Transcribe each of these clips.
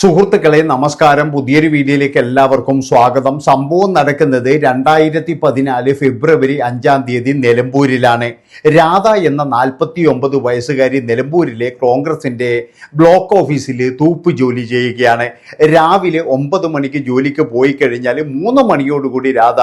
സുഹൃത്തുക്കളെ നമസ്കാരം. പുതിയൊരു വീഡിയോയിലേക്ക് എല്ലാവർക്കും സ്വാഗതം. സംഭവം നടക്കുന്നത് രണ്ടായിരത്തി പതിനാല് ഫെബ്രുവരി അഞ്ചാം തീയതി നിലമ്പൂരിലാണ്. രാധ എന്ന നാൽപ്പത്തി ഒമ്പത് വയസ്സുകാരി നിലമ്പൂരിലെ കോൺഗ്രസിന്റെ ബ്ലോക്ക് ഓഫീസിൽ തൂപ്പ് ജോലി ചെയ്യുകയാണ്. രാവിലെ ഒമ്പത് മണിക്ക് ജോലിക്ക് പോയി കഴിഞ്ഞാൽ മൂന്ന് മണിയോടുകൂടി രാധ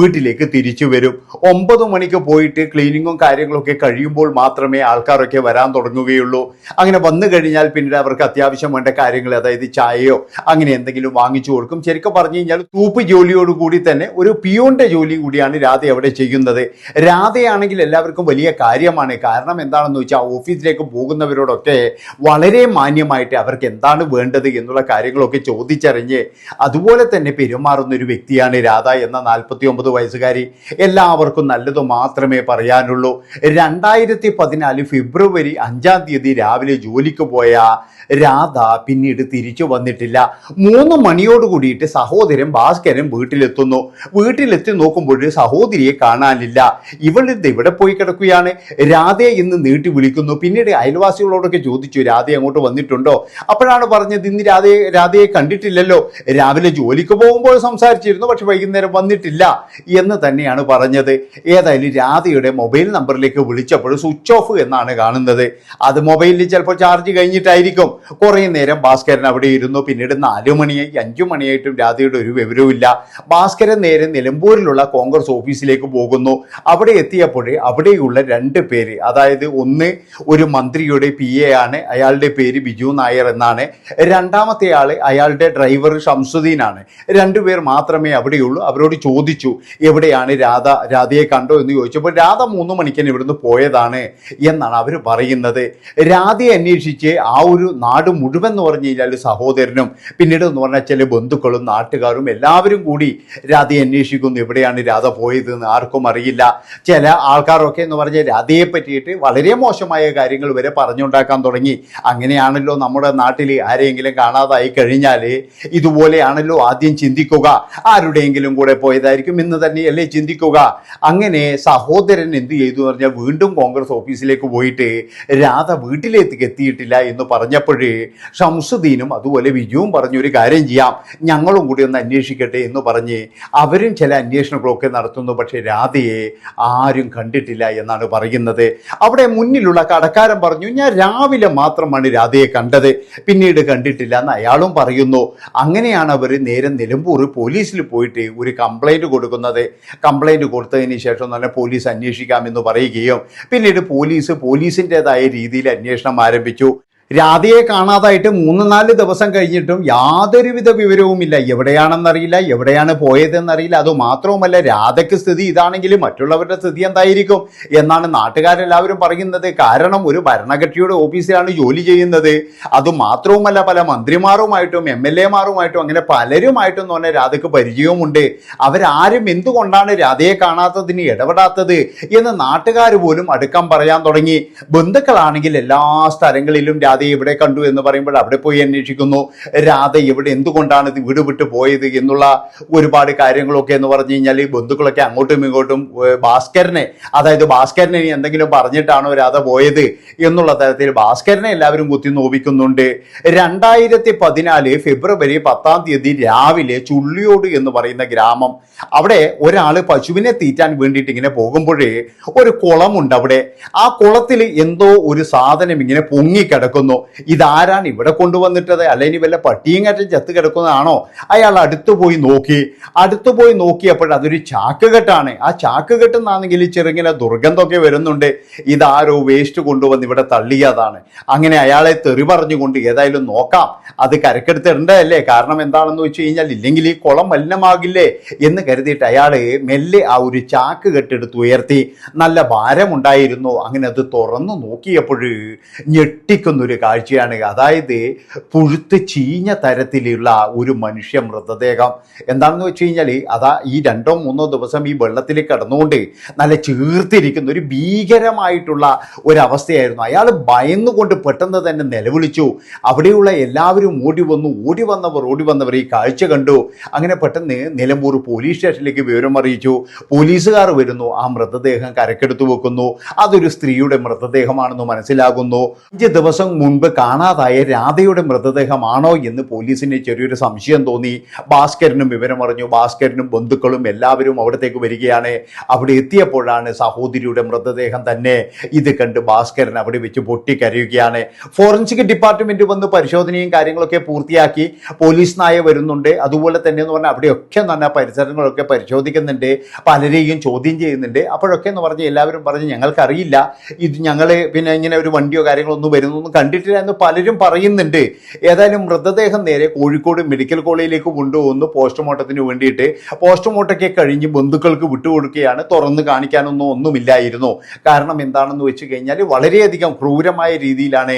വീട്ടിലേക്ക് തിരിച്ചു വരും. ഒമ്പത് മണിക്ക് പോയിട്ട് ക്ലീനിങ്ങും കാര്യങ്ങളൊക്കെ കഴിയുമ്പോൾ മാത്രമേ ആൾക്കാരൊക്കെ വരാൻ തുടങ്ങുകയുള്ളൂ. അങ്ങനെ വന്നു കഴിഞ്ഞാൽ പിന്നീട് അവർക്ക് അത്യാവശ്യം വേണ്ട കാര്യങ്ങൾ അതായത് ചായയോ അങ്ങനെ എന്തെങ്കിലും വാങ്ങിച്ചു കൊടുക്കും. ശരിക്കും പറഞ്ഞു കഴിഞ്ഞാൽ തൂപ്പ് ജോലിയോട് കൂടി തന്നെ ഒരു പിയോന്റെ ജോലി കൂടിയാണ് രാധ അവിടെ ചെയ്യുന്നത്. രാധയാണെങ്കിൽ എല്ലാവർക്കും വലിയ കാര്യമാണ്. കാരണം എന്താണെന്ന് വെച്ചാൽ ഓഫീസിലേക്ക് പോകുന്നവരോടൊക്കെ വളരെ മാന്യമായിട്ട് അവർക്ക് എന്താണ് വേണ്ടത് എന്നുള്ള കാര്യങ്ങളൊക്കെ ചോദിച്ചറിഞ്ഞ് അതുപോലെ തന്നെ പെരുമാറുന്ന ഒരു വ്യക്തിയാണ് രാധ എന്ന നാൽപ്പത്തി ഒമ്പത് വയസ്സുകാരി. എല്ലാവർക്കും നല്ലത് മാത്രമേ പറയാനുള്ളൂ. രണ്ടായിരത്തി പതിനാല് ഫെബ്രുവരി അഞ്ചാം തീയതി രാവിലെ ജോലിക്ക് പോയ രാധ പിന്നീട് തിരിച്ചു വന്നിട്ടില്ല. മൂന്ന് മണിയോട് കൂടിയിട്ട് സഹോദരൻ ഭാസ്കരൻ വീട്ടിലെത്തുന്നു. വീട്ടിലെത്തി നോക്കുമ്പോൾ സഹോദരിയെ കാണാനില്ല. ഇവളിത് ഇവിടെ പോയി കിടക്കുകയാണ്? രാധയെ ഇന്ന് നീട്ടി വിളിക്കുന്നു. പിന്നീട് അയൽവാസികളോടൊക്കെ ചോദിച്ചു രാധ അങ്ങോട്ട് വന്നിട്ടുണ്ടോ? അപ്പോഴാണ് പറഞ്ഞത് ഇന്ന് രാധയെ രാധയെ കണ്ടിട്ടില്ലല്ലോ. രാവിലെ ജോലിക്ക് പോകുമ്പോൾ സംസാരിച്ചിരുന്നു പക്ഷെ വൈകുന്നേരം വന്നിട്ടില്ല. എന്ന് തന്നെയാണ് പറഞ്ഞത്. ഏതായാലും രാധയുടെ മൊബൈൽ നമ്പറിലേക്ക് വിളിച്ചപ്പോൾ സ്വിച്ച് ഓഫ് എന്നാണ് കാണുന്നത്. അത് മൊബൈലിൽ ചിലപ്പോൾ ചാർജ് കഴിഞ്ഞിട്ടായിരിക്കും. കുറേ നേരം ഭാസ്കരൻ അവിടെ ഇരുന്നു. പിന്നീട് നാലു മണിയായി അഞ്ചു മണിയായിട്ടും രാധയുടെ ഒരു വിവരവുമില്ല. ഭാസ്കരൻ നേരെ നിലമ്പൂരിലുള്ള കോൺഗ്രസ് ഓഫീസിലേക്ക് പോകുന്നു. അവിടെ എത്തിയപ്പോഴേ അവിടെയുള്ള രണ്ട് പേര് അതായത് ഒന്ന് ഒരു മന്ത്രിയുടെ പി എ ആണ് അയാളുടെ പേര് ബിജു നായർ എന്നാണ്. രണ്ടാമത്തെ ആൾ അയാളുടെ ഡ്രൈവർ ഷംസുദ്ദീനാണ് രണ്ടുപേർ മാത്രമേ അവിടെയുള്ളൂ. അവരോട് ചോദിച്ചു എവിടെയാണ് രാധ? രാധയെ കണ്ടോ? എന്ന് ചോദിച്ചപ്പോൾ രാധ മൂന്ന് മണിക്കന് ഇവിടുന്ന് പോയതാണ് എന്നാണ് അവർ പറയുന്നത്. രാധയെ അന്വേഷിച്ച് ആ ഒരു നാട് മുഴുവൻ എന്ന് പറഞ്ഞു കഴിഞ്ഞാൽ സഹോദരനും പിന്നീട് എന്ന് പറഞ്ഞാൽ ചില ബന്ധുക്കളും നാട്ടുകാരും എല്ലാവരും കൂടി രാധയെ അന്വേഷിക്കുന്നു. എവിടെയാണ് രാധ പോയത് എന്ന് ആർക്കും അറിയില്ല. ചില ആൾക്കാരൊക്കെ എന്ന് പറഞ്ഞാൽ രാധയെ പറ്റിയിട്ട് വളരെ മോശമായ കാര്യങ്ങൾ വരെ പറഞ്ഞുണ്ടാക്കാൻ തുടങ്ങി. അങ്ങനെയാണല്ലോ നമ്മുടെ നാട്ടിൽ ആരെങ്കിലും കാണാതായി കഴിഞ്ഞാൽ ഇതുപോലെയാണല്ലോ ആദ്യം ചിന്തിക്കുക. ആരുടെയെങ്കിലും കൂടെ പോയതായിരിക്കും എന്ന് തന്നെയല്ലേ ചിന്തിക്കുക. അങ്ങനെ സഹോദരൻ എന്ത് ചെയ്തു എന്ന് പറഞ്ഞാൽ വീണ്ടും കോൺഗ്രസ് ഓഫീസിലേക്ക് പോയിട്ട് രാധ വീട്ടിലേക്ക് എത്തിയിട്ടില്ല എന്ന് പറഞ്ഞപ്പോഴേ ഷംസുദ്ദീനും അതുപോലെ വിജുവും പറഞ്ഞു ഒരു കാര്യം ചെയ്യാം. ഞങ്ങളും കൂടി ഒന്ന് അന്വേഷിക്കട്ടെ എന്ന് പറഞ്ഞ് അവരും ചില അന്വേഷണങ്ങളൊക്കെ നടത്തുന്നു. പക്ഷേ രാധയെ ആരും കണ്ടിട്ടില്ല എന്നാണ് പറയുന്നത്. അവിടെ മുന്നിലുള്ള കടക്കാരൻ പറഞ്ഞു ഞാൻ രാവിലെ മാത്രമാണ് രാധയെ കണ്ടത്. പിന്നീട് കണ്ടിട്ടില്ല എന്ന് അയാളും പറയുന്നു. അങ്ങനെയാണ് അവർ നേരെ നിലമ്പൂർ പോലീസിൽ പോയിട്ട് ഒരു കംപ്ലൈന്റ് കൊടുക്കുന്നത്. കംപ്ലൈന്റ് കൊടുത്തതിന് ശേഷം തന്നെ പോലീസ് അന്വേഷിക്കാമെന്ന് പറയുകയും പിന്നീട് പോലീസ് പോലീസിന്റെതായ രീതിയിൽ അന്വേഷണം ആരംഭിച്ചു. രാധയെ കാണാതായിട്ട് മൂന്ന് നാല് ദിവസം കഴിഞ്ഞിട്ടും യാതൊരുവിധ വിവരവുമില്ല. എവിടെയാണെന്നറിയില്ല എവിടെയാണ് പോയതെന്നറിയില്ല. അതുമാത്രവുമല്ല രാധയ്ക്ക് സ്ഥിതി ഇതാണെങ്കിൽ മറ്റുള്ളവരുടെ സ്ഥിതി എന്തായിരിക്കും എന്നാണ് നാട്ടുകാരെല്ലാവരും പറയുന്നത്. കാരണം ഒരു ഭരണകക്ഷിയുടെ ഓഫീസിലാണ് ജോലി ചെയ്യുന്നത്. അതുമാത്രവുമല്ല പല മന്ത്രിമാരുമായിട്ടും എം എൽ എമാരുമായിട്ടും അങ്ങനെ പലരുമായിട്ടും എന്ന് പറഞ്ഞാൽ രാധയ്ക്ക് പരിചയവുമുണ്ട്. അവരാരും എന്തുകൊണ്ടാണ് രാധയെ കാണാത്തതിന് ഇടപെടാത്തത് എന്ന് നാട്ടുകാർ പോലും അടുക്കം പറയാൻ തുടങ്ങി. ബന്ധുക്കളാണെങ്കിൽ എല്ലാ സ്ഥലങ്ങളിലും രാധയെ ഇവിടെ കണ്ടു എന്ന് പറയുമ്പോൾ അവിടെ പോയി അന്വേഷിക്കുന്നു. രാധ ഇവിടെ എന്തുകൊണ്ടാണ് വീട് വിട്ടു പോയത് എന്നുള്ള ഒരുപാട് കാര്യങ്ങളൊക്കെ എന്ന് പറഞ്ഞു കഴിഞ്ഞാൽ ഈ ബന്ധുക്കളൊക്കെ അങ്ങോട്ടും ഇങ്ങോട്ടും ഭാസ്കരനെ അതായത് ഭാസ്കരനെ ഇനി എന്തെങ്കിലും പറഞ്ഞിട്ടാണോ രാധ പോയത് എന്നുള്ള തരത്തിൽ ഭാസ്കരനെ എല്ലാവരും കുത്തി നോവിക്കുന്നുണ്ട്. രണ്ടായിരത്തി പതിനാല് ഫെബ്രുവരി പത്താം തീയതി രാവിലെ ചുള്ളിയോട് എന്ന് പറയുന്ന ഗ്രാമം. അവിടെ ഒരാൾ പശുവിനെ തീറ്റാൻ വേണ്ടിയിട്ട് ഇങ്ങനെ പോകുമ്പോഴേ ഒരു കുളമുണ്ട് അവിടെ. ആ കുളത്തിൽ എന്തോ ഒരു സാധനം ഇങ്ങനെ പൊങ്ങിക്കിടക്കുന്നു. ഇതാരാണ് ഇവിടെ കൊണ്ടുവന്നിട്ടത്? അല്ലെങ്കിൽ വല്ല പട്ടിയും കറ്റും ചത്ത് കിടക്കുന്നതാണോ? അയാൾ അടുത്തു പോയി നോക്കി. അടുത്തു പോയി നോക്കിയപ്പോൾ അതൊരു ചാക്കുകെട്ടാണ്. ആ ചാക്കുകെട്ടെന്നാണെങ്കിൽ ചെറുങ്ങനെ ദുർഗന്ധമൊക്കെ വരുന്നുണ്ട്. ഇതാരോ വേസ്റ്റ് കൊണ്ടുവന്ന് ഇവിടെ തള്ളിയതാണ്. അങ്ങനെ അയാളെ തെറി പറഞ്ഞുകൊണ്ട് ഏതായാലും നോക്കാം. അത് കരക്കെടുത്തിടേണ്ടതല്ലേ? കാരണം എന്താണെന്ന് വെച്ച് കഴിഞ്ഞാൽ ഇല്ലെങ്കിൽ ഈ കുളം മലിനമാകില്ലേ എന്ന് കരുതിയിട്ട് അയാൾ മെല്ലെ ആ ഒരു ചാക്ക് കെട്ടെടുത്ത് ഉയർത്തി. നല്ല ഭാരമുണ്ടായിരുന്നു. അങ്ങനെ അത് തുറന്നു നോക്കിയപ്പോൾ ഞെട്ടിക്കുന്ന ഒരു കാഴ്ചയാണ്. അതായത് പുഴുത്ത് ചീഞ്ഞ തരത്തിലുള്ള ഒരു മനുഷ്യ മൃതദേഹം. എന്താണെന്ന് വെച്ച് കഴിഞ്ഞാൽ അതാ ഈ രണ്ടോ മൂന്നോ ദിവസം ഈ വെള്ളത്തിൽ കിടന്നുകൊണ്ട് നല്ല ചീർത്തിരിക്കുന്ന ഒരു ഭീകരമായിട്ടുള്ള ഒരവസ്ഥയായിരുന്നു. അയാൾ ഭയന്നുകൊണ്ട് പെട്ടെന്ന് തന്നെ നിലവിളിച്ചു. അവിടെയുള്ള എല്ലാവരും ഓടി വന്നു. ഓടി വന്നവർ ഓടി വന്നവർ ഈ കാഴ്ച കണ്ടു. അങ്ങനെ പെട്ടെന്ന് നിലമ്പൂർ പോലീസ് സ്റ്റേഷനിലേക്ക് വിവരം അറിയിച്ചു. പോലീസുകാർ വരുന്നു. ആ മൃതദേഹം കരക്കെടുത്തു വെക്കുന്നു. അതൊരു സ്ത്രീയുടെ മൃതദേഹമാണെന്ന് മനസ്സിലാകുന്നു. അഞ്ച് ദിവസം മുൻപ് കാണാതായ രാധയുടെ മൃതദേഹമാണോ എന്ന് പോലീസിന് ചെറിയൊരു സംശയം തോന്നി. ഭാസ്കരനും വിവരമറിഞ്ഞു ഭാസ്കരനും ബന്ധുക്കളും എല്ലാവരും അവിടത്തേക്ക് വരികയാണ്. അവിടെ എത്തിയപ്പോഴാണ് സഹോദരിയുടെ മൃതദേഹം തന്നെ ഇത് കണ്ട് ഭാസ്കരൻ അവിടെ വെച്ച് പൊട്ടിക്കരയുകയാണ്. ഫോറൻസിക് ഡിപ്പാർട്ട്മെന്റ് വന്ന് പരിശോധനയും കാര്യങ്ങളൊക്കെ പൂർത്തിയാക്കി. പോലീസ് നായ വരുന്നുണ്ട്. അതുപോലെ തന്നെ എന്ന് പറഞ്ഞാൽ അവിടെയൊക്കെ തന്നെ പരിസരങ്ങളൊക്കെ പരിശോധിക്കുന്നുണ്ട്. പലരെയും ചോദ്യം ചെയ്യുന്നുണ്ട്. അപ്പോഴൊക്കെ എന്ന് പറഞ്ഞ് എല്ലാവരും പറഞ്ഞ് ഞങ്ങൾക്കറിയില്ല. ഇത് ഞങ്ങൾ പിന്നെ ഇങ്ങനെ ഒരു വണ്ടിയോ കാര്യങ്ങളോ ഒന്നും വരുന്നൊന്നും കണ്ടിട്ടില്ല എന്ന് പലരും പറയുന്നുണ്ട്. ഏതായാലും മൃതദേഹം നേരെ കോഴിക്കോട് മെഡിക്കൽ കോളേജിലേക്ക് കൊണ്ടുപോകുന്നു പോസ്റ്റ്മോർട്ടത്തിന് വേണ്ടിയിട്ട്. പോസ്റ്റ്മോർട്ടമൊക്കെ കഴിഞ്ഞ് ബന്ധുക്കൾക്ക് വിട്ടുകൊടുക്കുകയാണ്. തുറന്ന് കാണിക്കാനൊന്നും ഒന്നുമില്ലായിരുന്നു. കാരണം എന്താണെന്ന് വെച്ച് കഴിഞ്ഞാൽ വളരെയധികം ക്രൂരമായ രീതിയിലാണ്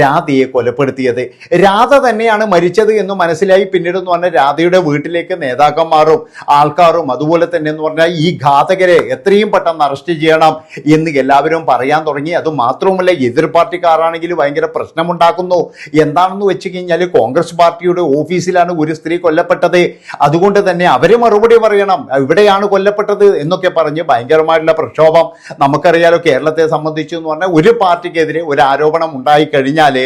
രാധയെ കൊലപ്പെടുത്തിയത്. രാധ തന്നെയാണ് മരിച്ചത് എന്ന് മനസ്സിലായി. പിന്നീട് എന്ന് പറഞ്ഞാൽ രാധയുടെ വീട്ടിലേക്ക് നേതാക്കന്മാരും ആൾക്കാരും അതുപോലെ തന്നെ എന്ന് പറഞ്ഞാൽ ഈ ഘാതകരെ എത്രയും പെട്ടെന്ന് അറസ്റ്റ് ചെയ്യണം എന്ന് എല്ലാവരും പറയാൻ തുടങ്ങി. അത് മാത്രവുമല്ല എതിർ പാർട്ടിക്കാരാണെങ്കിൽ ഭയങ്കര പ്രശ്നമുണ്ടാക്കുന്നു. എന്താണെന്ന് വെച്ച് കഴിഞ്ഞാൽ കോൺഗ്രസ് പാർട്ടിയുടെ ഓഫീസിലാണ് ഒരു സ്ത്രീ കൊല്ലപ്പെട്ടത്. അതുകൊണ്ട് തന്നെ അവർ മറുപടി പറയണം. ഇവിടെയാണ് കൊല്ലപ്പെട്ടത് എന്നൊക്കെ പറഞ്ഞ് ഭയങ്കരമായിട്ടുള്ള പ്രക്ഷോഭം നമുക്കറിയാലോ കേരളത്തെ സംബന്ധിച്ച് എന്ന് പറഞ്ഞാൽ ഒരു പാർട്ടിക്കെതിരെ ഒരു ആരോപണം ഉണ്ടായി കഴിഞ്ഞാൽ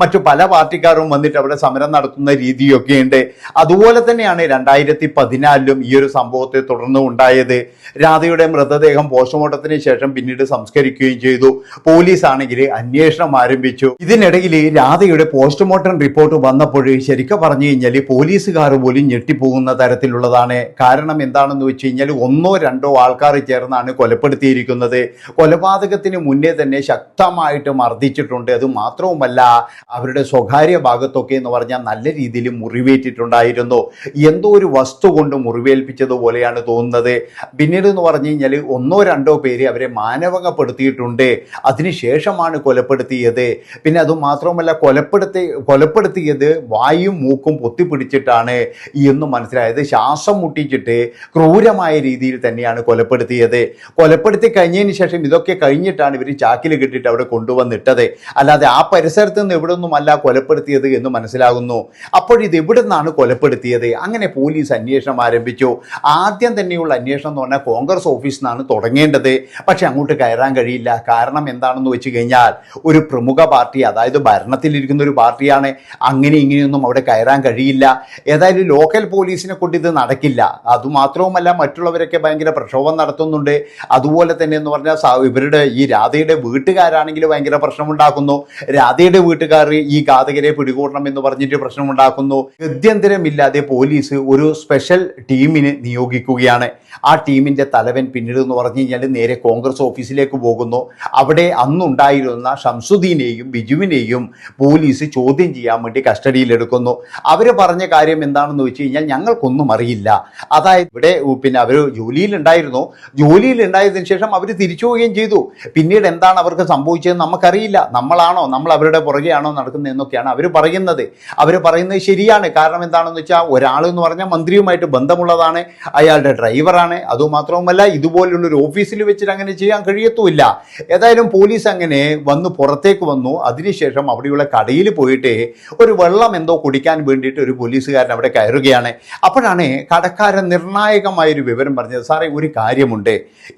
മറ്റു പല പാർട്ടിക്കാരും വന്നിട്ട് അവിടെ സമരം നടത്തുന്ന രീതിയൊക്കെ ഉണ്ട്. അതുപോലെ തന്നെയാണ് രണ്ടായിരത്തി പതിനാലിലും ഈ ഒരു സംഭവത്തെ തുടർന്ന് ഉണ്ടായത്. രാധയുടെ മൃതദേഹം പോസ്റ്റ്മോർട്ടത്തിന് ശേഷം പിന്നീട് സംസ്കരിക്കുകയും ചെയ്തു. പോലീസ് ആണെങ്കിൽ അന്വേഷണം ആരംഭിച്ചു. ഇതിനിടയിൽ രാധയുടെ പോസ്റ്റ്മോർട്ടം റിപ്പോർട്ട് വന്നപ്പോൾ ശരിക്കും പറഞ്ഞു കഴിഞ്ഞാൽ പോലീസുകാർ പോലും ഞെട്ടിപ്പോകുന്ന തരത്തിലുള്ളതാണ്. കാരണം എന്താണെന്ന് വെച്ച് കഴിഞ്ഞാൽ ഒന്നോ രണ്ടോ ആൾക്കാർ ചേർന്നാണ് കൊലപ്പെടുത്തിയിരിക്കുന്നത്. കൊലപാതകത്തിന് മുന്നേ തന്നെ ശക്തമായിട്ട് മർദ്ദിച്ചിട്ടുണ്ട്. അത് മാത്രവുമല്ല അവരുടെ സ്വകാര്യ ഭാഗത്തൊക്കെ എന്ന് പറഞ്ഞാൽ നല്ല രീതിയിൽ മുറിവേറ്റിട്ടുണ്ടായിരുന്നു. എന്തോ ഒരു വസ്തു കൊണ്ട് മുറിവേൽപ്പിച്ചതുപോലെയാണ് തോന്നുന്നത്. പിന്നീട് എന്ന് പറഞ്ഞു കഴിഞ്ഞാൽ ഒന്നോ രണ്ടോ പേര് അവരെ മാനവകപ്പെടുത്തിയിട്ടുണ്ട്. അതിനുശേഷമാണ് കൊലപ്പെടുത്തിയത്. പിന്നെ അത് മാത്രവുമല്ല കൊലപ്പെടുത്തി കൊലപ്പെടുത്തിയത് വായും മൂക്കും പൊത്തിപ്പിടിച്ചിട്ടാണ് എന്ന് മനസ്സിലായത്. ശ്വാസം മുട്ടിച്ചിട്ട് ക്രൂരമായ രീതിയിൽ തന്നെയാണ് കൊലപ്പെടുത്തിയത്. കൊലപ്പെടുത്തി കഴിഞ്ഞതിന് ശേഷം ഇതൊക്കെ കഴിഞ്ഞിട്ടാണ് ഇവർ ചാക്കിൽ കെട്ടിയിട്ട് അവിടെ കൊണ്ടുവന്നിട്ടത്. അല്ലാതെ ആ പരിസരത്ത് നിന്ന് എവിടെ നിന്നുമല്ല കൊലപ്പെടുത്തിയത് എന്ന് മനസ്സിലാകുന്നു. അപ്പോഴിത് എവിടെ നിന്നാണ് കൊലപ്പെടുത്തിയത്? അങ്ങനെ പോലീസ് അന്വേഷണം ആരംഭിച്ചു. ആദ്യം തന്നെയുള്ള അന്വേഷണം എന്ന് പറഞ്ഞാൽ കോൺഗ്രസ് ഓഫീസിൽ നിന്നാണ് തുടങ്ങേണ്ടത്. പക്ഷെ അങ്ങോട്ട് കയറാൻ കഴിയില്ല. കാരണം എന്താണെന്ന് വെച്ച് കഴിഞ്ഞാൽ ഒരു പ്രമുഖ പാർട്ടി അതായത് ഭരണത്തിലിരിക്കുന്ന ഒരു പാർട്ടിയാണ്. അങ്ങനെ ഇങ്ങനെയൊന്നും അവിടെ കയറാൻ കഴിയില്ല. ഏതായാലും ലോക്കൽ പോലീസിനെ കൊണ്ട് ഇത് നടക്കില്ല. അതുമാത്രവുമല്ല മറ്റുള്ളവരൊക്കെ ഭയങ്കര പ്രക്ഷോഭം നടത്തുന്നുണ്ട്. അതുപോലെ തന്നെ എന്ന് പറഞ്ഞാൽ ഇവരുടെ ഈ രാധയുടെ വീട്ടുകാരാണെങ്കിൽ ഭയങ്കര പ്രശ്നമുണ്ടാക്കുന്നു. രാധയുടെ വീട്ടുകാർ ഈ ഘാതകരെ പിടികൂടണം എന്ന് പറഞ്ഞിട്ട് പ്രശ്നമുണ്ടാക്കുന്നു. ഗത്യന്തരമില്ലാതെ പോലീസ് ഒരു സ്പെഷ്യൽ ടീമിന് നിയോഗിക്കുകയാണ്. ആ ടീമിന്റെ തലവൻ പിന്നീട് എന്ന് പറഞ്ഞു കഴിഞ്ഞാൽ നേരെ കോൺഗ്രസ് ഓഫീസിലേക്ക് പോകുന്നു. അവിടെ അന്നുണ്ടായിരുന്ന ഷംസുദ്ദീനെയും ബിജുവിനെയും പോലീസ് ചോദ്യം ചെയ്യാൻ വേണ്ടി കസ്റ്റഡിയിലെടുക്കുന്നു അവർ പറഞ്ഞ കാര്യം എന്താണെന്ന് വെച്ച് കഴിഞ്ഞാൽ ഞങ്ങൾക്കൊന്നും അറിയില്ല. അതായത് ഇവിടെ പിന്നെ അവർ ജോലിയിലുണ്ടായിരുന്നു. ജോലിയിലുണ്ടായതിനു ശേഷം അവർ തിരിച്ചു പോവുകയും ചെയ്തു. പിന്നീട് എന്താണ് അവർക്ക് സംഭവിച്ചതെന്ന് നമുക്കറിയില്ല. നമ്മളാണോ? നമ്മൾ അവരുടെ പുറകെയാണോ നടക്കുന്നത് എന്നൊക്കെയാണ് അവർ പറയുന്നത്. അവർ പറയുന്നത് ശരിയാണ്. കാരണം എന്താണെന്ന് വെച്ചാൽ ഒരാൾ എന്ന് പറഞ്ഞാൽ മന്ത്രിയുമായിട്ട് ബന്ധമുള്ളതാണ്. അയാളുടെ ഡ്രൈവറാണ്. അതുമാത്രവുമല്ല ഇതുപോലുള്ള ഒരു ഓഫീസിൽ വെച്ചിട്ട് അങ്ങനെ ചെയ്യാൻ കഴിയത്തുമില്ല. ഏതായാലും പോലീസ് അങ്ങനെ വന്ന് പുറത്തേക്ക് വന്നു. അതിനുശേഷം അവിടെയുള്ള കടയിൽ പോയിട്ട് ഒരു വെള്ളം എന്തോ കുടിക്കാൻ വേണ്ടിയിട്ട് ഒരു പോലീസുകാരൻ അവിടെ കയറുകയാണ്. അപ്പോഴാണ് കടക്കാരൻ നിർണായകമായൊരു വിവരം പറഞ്ഞത് സാറേ ഒരു കാര്യമുണ്ട്.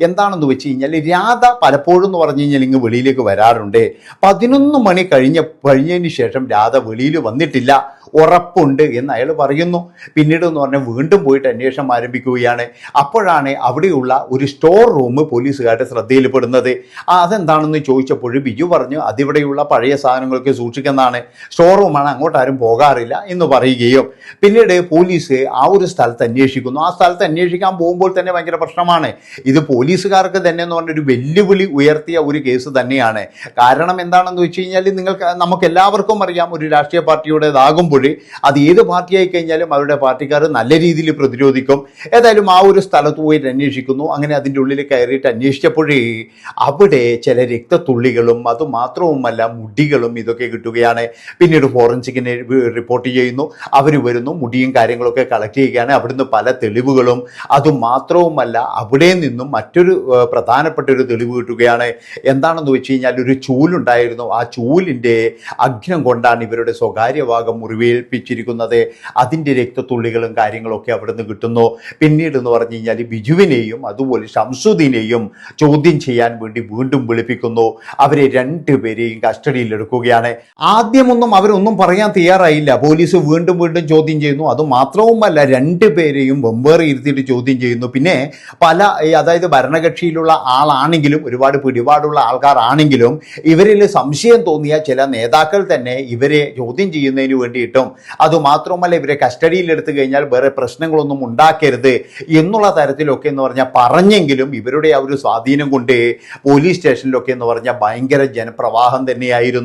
എന്താണെന്ന് വെച്ച് കഴിഞ്ഞാൽ രാധ പലപ്പോഴും എന്ന് പറഞ്ഞു കഴിഞ്ഞാൽ ഇങ്ങ് വെളിയിലേക്ക് വരാറുണ്ട്. പതിനൊന്ന് മണി കഴിഞ്ഞ കഴിഞ്ഞതിന് ശേഷം രാധ വെളിയിൽ വന്നിട്ടില്ല. ഉറപ്പുണ്ട് എന്ന് അയാൾ പറയുന്നു. പിന്നീട് എന്ന് പറഞ്ഞാൽ വീണ്ടും പോയിട്ട് അന്വേഷണം ആരംഭിക്കുകയാണ്. അപ്പോഴാണ് അവിടെയുള്ള ഒരു സ്റ്റോർ റൂം പോലീസുകാരുടെ ശ്രദ്ധയിൽപ്പെടുന്നത്. അതെന്താണെന്ന് ചോദിച്ചപ്പോൾ ബിജു പറഞ്ഞു അതിവിടെയുള്ള പഴയ സാധനങ്ങളൊക്കെ സൂക്ഷിക്കുന്നതാണ്. സ്റ്റോർ റൂമാണ് അങ്ങോട്ട് ആരും പോകാറില്ല എന്ന് പറയുകയും പിന്നീട് പോലീസ് ആ ഒരു സ്ഥലത്ത് അന്വേഷിക്കുന്നു. ആ സ്ഥലത്ത് അന്വേഷിക്കാൻ പോകുമ്പോൾ തന്നെ ഭയങ്കര പ്രശ്നമാണ്. ഇത് പോലീസുകാർക്ക് തന്നെ എന്ന് പറഞ്ഞൊരു വെല്ലുവിളി ഉയർത്തിയ ഒരു കേസ് തന്നെയാണ്. കാരണം എന്താണെന്ന് വെച്ച് കഴിഞ്ഞാൽ നിങ്ങൾക്ക് നമുക്ക് എല്ലാവർക്കും അറിയാം ഒരു രാഷ്ട്രീയ പാർട്ടിയുടേതാകുമ്പോൾ അത് ഏത് പാർട്ടിയായി കഴിഞ്ഞാലും അവരുടെ പാർട്ടിക്കാർ നല്ല രീതിയിൽ പ്രതിരോധിക്കും. ഏതായാലും ആ ഒരു സ്ഥലത്ത് പോയിട്ട് അന്വേഷിക്കുന്നു. അങ്ങനെ അതിന്റെ ഉള്ളിൽ കയറിയിട്ട് അന്വേഷിച്ചപ്പോഴേ അവിടെ ചില രക്തത്തുള്ളികളും അതുമാത്രവുമല്ല മുടികളും ഇതൊക്കെ കിട്ടുകയാണ്. പിന്നീട് ഫോറൻസിക്കിനെ റിപ്പോർട്ട് ചെയ്യുന്നു. അവർ വരുന്നു മുടിയും കാര്യങ്ങളൊക്കെ കളക്ട് ചെയ്യുകയാണ്. അവിടുന്ന് പല തെളിവുകളും. അതുമാത്രവുമല്ല അവിടെ നിന്നും മറ്റൊരു പ്രധാനപ്പെട്ട ഒരു തെളിവ് കിട്ടുകയാണ്. എന്താണെന്ന് വെച്ച് കഴിഞ്ഞാൽ ഒരു ചൂലുണ്ടായിരുന്നു. ആ ചൂലിന്റെ അഗ്നം കൊണ്ടാണ് ഇവരുടെ സ്വകാര്യ ഭാഗം മുറിവേൽപ്പിച്ചിരിക്കുന്നത്. അതിന്റെ രക്തത്തുള്ളികളും കാര്യങ്ങളൊക്കെ അവിടുന്ന് കിട്ടുന്നു. പിന്നീട് എന്ന് പറഞ്ഞു കഴിഞ്ഞാൽ ബിജുവിനെയും അതുപോലെ ഷംസുദ്ദീനെയും ചോദ്യം ചെയ്യാൻ വേണ്ടി വീണ്ടും വിളിപ്പിക്കുന്നു. അവരെ രണ്ടുപേരെയും കസ്റ്റഡിയിൽ കസ്റ്റഡിയിലെടുക്കുകയാണ് ആദ്യമൊന്നും അവരൊന്നും പറയാൻ തയ്യാറായില്ല. പോലീസ് വീണ്ടും വീണ്ടും ചോദ്യം ചെയ്യുന്നു. അത് മാത്രവുമല്ല രണ്ട് പേരെയും വെമ്പേറി ഇരുത്തിയിട്ട് ചോദ്യം ചെയ്യുന്നു. പിന്നെ പല അതായത് ഭരണകക്ഷിയിലുള്ള ആളാണെങ്കിലും ഒരുപാട് പിടിപാടുള്ള ആൾക്കാരാണെങ്കിലും ഇവരിൽ സംശയം തോന്നിയ ചില നേതാക്കൾ തന്നെ ഇവരെ ചോദ്യം ചെയ്യുന്നതിന് വേണ്ടിയിട്ടും അതുമാത്രമല്ല ഇവരെ കസ്റ്റഡിയിലെടുത്തു കഴിഞ്ഞാൽ വേറെ പ്രശ്നങ്ങളൊന്നും ഉണ്ടാക്കരുത് എന്നുള്ള തരത്തിലൊക്കെ എന്ന് പറഞ്ഞാൽ പറഞ്ഞെങ്കിലും ഇവരുടെ ആ ഒരു സ്വാധീനം കൊണ്ട് പോലീസ് സ്റ്റേഷനിലൊക്കെ എന്ന് പറഞ്ഞാൽ ഭയങ്കര ജനപ്രവാഹം തന്നെയായിരുന്നു.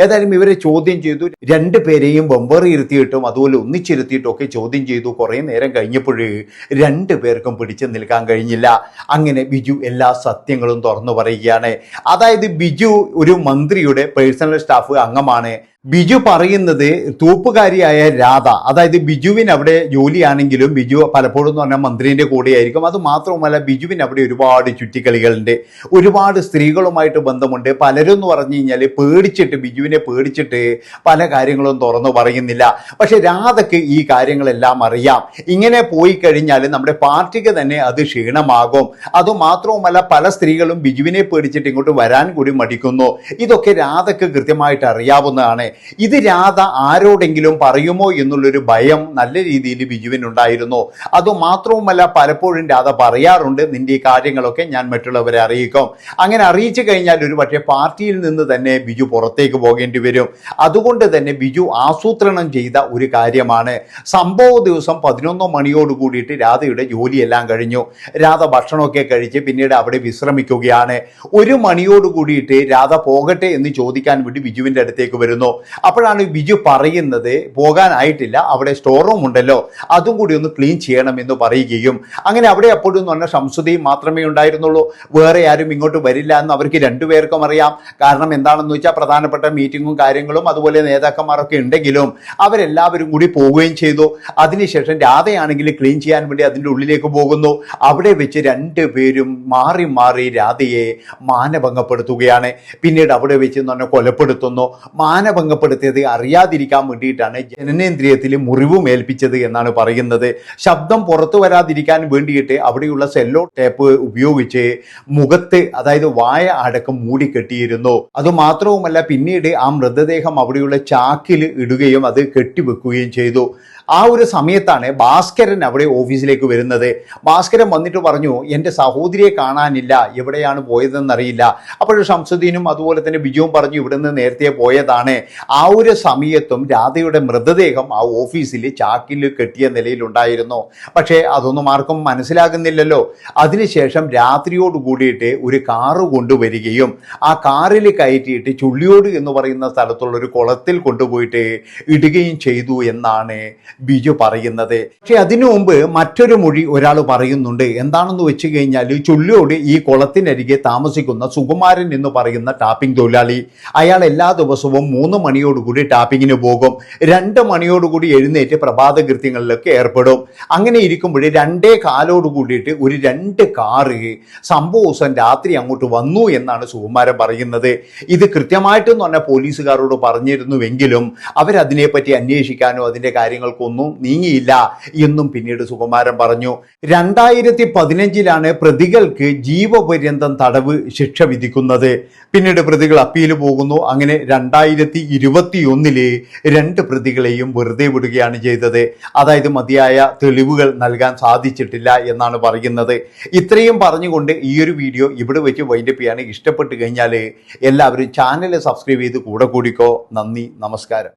ഏതായാലും ഇവരെ ചോദ്യം ചെയ്തു. രണ്ട് പേരെയും വെമ്പേറി ഇരുത്തിയിട്ടും അതുപോലെ ഒന്നിച്ചിരുത്തിയിട്ടും ഒക്കെ ചോദ്യം ചെയ്തു കുറേ നേരം കഴിഞ്ഞപ്പോഴേ രണ്ട് പേർക്കും പിടിച്ചു നിൽക്കാൻ കഴിഞ്ഞില്ല. അങ്ങനെ ബിജു എല്ലാ സത്യങ്ങളും തുറന്നു പറയുകയാണ്. അതായത് ബിജു ഒരു മന്ത്രിയുടെ പേഴ്സണൽ സ്റ്റാഫ് അംഗമാണ്. ബിജു പറയുന്നത് തൂപ്പുകാരിയായ രാധ അതായത് ബിജുവിന് അവിടെ ജോലിയാണെങ്കിലും ബിജു പലപ്പോഴും എന്ന് പറഞ്ഞാൽ മന്ത്രിന്റെ കൂടെയായിരിക്കും. അത് മാത്രവുമല്ല ബിജുവിന് അവിടെ ഒരുപാട് ചുറ്റിക്കളികളുണ്ട്. ഒരുപാട് സ്ത്രീകളുമായിട്ട് ബന്ധമുണ്ട്. പലരും എന്ന് പറഞ്ഞു കഴിഞ്ഞാൽ പേടിച്ചിട്ട് ബിജുവിനെ പേടിച്ചിട്ട് പല കാര്യങ്ങളും തുറന്നു പറയുന്നില്ല. പക്ഷെ രാധയ്ക്ക് ഈ കാര്യങ്ങളെല്ലാം അറിയാം. ഇങ്ങനെ പോയി കഴിഞ്ഞാൽ നമ്മുടെ പാർട്ടിക്ക് തന്നെ അത് ക്ഷീണമാകും. അത് അതുമാത്രവുമല്ല പല സ്ത്രീകളും ബിജുവിനെ പേടിച്ചിട്ട് ഇങ്ങോട്ട് വരാൻ കൂടി മടിക്കുന്നു. ഇതൊക്കെ രാധയ്ക്ക് കൃത്യമായിട്ട് അറിയാവുന്നതാണ്. ഇത് രാധ ആരോടെങ്കിലും പറയുമോ എന്നുള്ളൊരു ഭയം നല്ല രീതിയിൽ ബിജുവിനുണ്ടായിരുന്നു അതുമാത്രവുമല്ല പലപ്പോഴും രാധ പറയാറുണ്ട്. നിന്റെ ഈ കാര്യങ്ങളൊക്കെ ഞാൻ മറ്റുള്ളവരെ അറിയിക്കും. അങ്ങനെ അറിയിച്ചു കഴിഞ്ഞാൽ ഒരു പക്ഷേ പാർട്ടിയിൽ നിന്ന് തന്നെ ബിജു പുറത്തേക്ക് പോകേണ്ടി വരും. അതുകൊണ്ട് തന്നെ ബിജു ആസൂത്രണം ചെയ്ത ഒരു കാര്യമാണ്. സംഭവ ദിവസം പതിനൊന്നോ മണിയോട് കൂടിയിട്ട് രാധയുടെ ജോലിയെല്ലാം കഴിഞ്ഞു. രാധ ഭക്ഷണമൊക്കെ കഴിച്ച് പിന്നീട് അവിടെ വിശ്രമിക്കുകയാണ്. ഒരു മണിയോട് കൂടിയിട്ട് രാധ പോകട്ടെ എന്ന് ചോദിക്കാൻ വേണ്ടി ബിജുവിന്റെ അടുത്തേക്ക് വരുന്നു. അപ്പോഴാണ് ബിജു പറയുന്നത് പോകാനായിട്ടില്ല അവിടെ സ്റ്റോർ റൂം ഉണ്ടല്ലോ അതും കൂടി ഒന്ന് ക്ലീൻ ചെയ്യണം എന്ന് പറയുകയും. അങ്ങനെ അവിടെ അപ്പോഴും എന്ന് പറഞ്ഞാൽ ശംസുദയും മാത്രമേ ഉണ്ടായിരുന്നുള്ളൂ. വേറെ ആരും ഇങ്ങോട്ട് വരില്ല എന്ന് അവർക്ക് രണ്ടുപേർക്കും അറിയാം. കാരണം എന്താണെന്ന് വെച്ചാൽ പ്രധാനപ്പെട്ട മീറ്റിങ്ങും കാര്യങ്ങളും അതുപോലെ നേതാക്കന്മാരൊക്കെ ഉണ്ടെങ്കിലും അവരെല്ലാവരും കൂടി പോവുകയും ചെയ്തു. അതിനുശേഷം രാധയാണെങ്കിൽ ക്ലീൻ ചെയ്യാൻ വേണ്ടി അതിന്റെ ഉള്ളിലേക്ക് പോകുന്നു. അവിടെ വെച്ച് രണ്ടുപേരും മാറി മാറി രാധയെ മാനഭംഗപ്പെടുത്തുകയാണ്. പിന്നീട് അവിടെ വെച്ച് എന്ന് പറഞ്ഞാൽ കൊലപ്പെടുത്തുന്നു. മാനഭംഗപ്പെടുത്തിയത് അറിയാതിരിക്കാൻ വേണ്ടിയിട്ടാണ് ജനനേന്ദ്രിയത്തിൽ മുറിവും ഏൽപ്പിച്ചത് എന്നാണ് പറയുന്നത്. ശബ്ദം പുറത്തു വരാതിരിക്കാൻ വേണ്ടിയിട്ട് അവിടെയുള്ള സെല്ലോ ടേപ്പ് ഉപയോഗിച്ച് മുഖത്ത് അതായത് വായ അടക്കം മൂടിക്കെട്ടിയിരുന്നു. അതുമാത്രവുമല്ല പിന്നീട് ആ മൃതദേഹം അവിടെയുള്ള ചാക്കിൽ ഇടുകയും അത് കെട്ടിവെക്കുകയും ചെയ്തു. ആ ഒരു സമയത്താണ് ഭാസ്കരൻ അവിടെ ഓഫീസിലേക്ക് വരുന്നത്. ഭാസ്കരൻ വന്നിട്ട് പറഞ്ഞു എന്റെ സഹോദരിയെ കാണാനില്ല. എവിടെയാണ് പോയതെന്ന് അറിയില്ല അപ്പോൾ ഷംസുദ്ദീനും അതുപോലെ തന്നെ ബിജുവും പറഞ്ഞു ഇവിടുന്ന് നേരത്തെ പോയതാണ്. ആ ഒരു സമയത്തും രാധയുടെ മൃതദേഹം ആ ഓഫീസിൽ ചാക്കിൽ കെട്ടിയ നിലയിലുണ്ടായിരുന്നു. പക്ഷേ അതൊന്നും ആർക്കും മനസ്സിലാകുന്നില്ലല്ലോ. അതിനുശേഷം രാത്രിയോട് കൂടിയിട്ട് ഒരു കാറ് കൊണ്ടുവരികയും ആ കാറിൽ കയറ്റിയിട്ട് ചുള്ളിയോട് എന്ന് പറയുന്ന സ്ഥലത്തുള്ള ഒരു കുളത്തിൽ കൊണ്ടുപോയിട്ട് ഇടുകയും ചെയ്തു എന്നാണ് ബിജു പറയുന്നത്. പക്ഷെ അതിനു മുമ്പ് മറ്റൊരു മൊഴി ഒരാൾ പറയുന്നുണ്ട്. എന്താണെന്ന് വെച്ച് കഴിഞ്ഞാൽ ചുള്ളിയോട് ഈ കുളത്തിനരികെ താമസിക്കുന്ന സുകുമാരൻ എന്ന് പറയുന്ന ടാപ്പിംഗ് തൊഴിലാളി അയാൾ എല്ലാ ദിവസവും മൂന്ന് മണിയോടുകൂടി ടാപ്പിങ്ങിന് പോകും. രണ്ട് മണിയോടുകൂടി എഴുന്നേറ്റ് പ്രഭാത കൃത്യങ്ങളിലൊക്കെ ഏർപ്പെടും. അങ്ങനെ ഇരിക്കുമ്പോൾ രണ്ടേ കാലോട് കൂടിയിട്ട് ഒരു രണ്ട് കാറ് സംഭവ ദിവസം രാത്രി അങ്ങോട്ട് വന്നു എന്നാണ് സുകുമാരൻ പറയുന്നത്. ഇത് കൃത്യമായിട്ടെന്ന് പറഞ്ഞാൽ പോലീസുകാരോട് പറഞ്ഞിരുന്നുവെങ്കിലും അവരതിനെപ്പറ്റി അന്വേഷിക്കാനോ അതിന്റെ കാര്യങ്ങൾക്കൊന്നും നീങ്ങിയില്ല എന്നും പിന്നീട് സുകുമാരൻ പറഞ്ഞു. രണ്ടായിരത്തി പതിനഞ്ചിലാണ് പ്രതികൾക്ക് ജീവപര്യന്തം തടവ് ശിക്ഷ വിധിക്കുന്നത്. പിന്നീട് പ്രതികൾ അപ്പീൽ പോകുന്നു. അങ്ങനെ രണ്ടായിരത്തി ഇരുപത്തിയൊന്നിൽ രണ്ട് പ്രതികളെയും വെറുതെ വിടുകയാണ് ചെയ്തത്. അതായത് മതിയായ തെളിവുകൾ നൽകാൻ സാധിച്ചിട്ടില്ല എന്നാണ് പറയുന്നത്. ഇത്രയും പറഞ്ഞുകൊണ്ട് ഈ ഒരു വീഡിയോ ഇവിടെ വെച്ച് വൈൻഡപ്പ് ഇഷ്ടപ്പെട്ട് കഴിഞ്ഞാൽ എല്ലാവരും ചാനൽ സബ്സ്ക്രൈബ് ചെയ്ത് കൂടെ കൂടിക്കോ. നന്ദി നമസ്കാരം.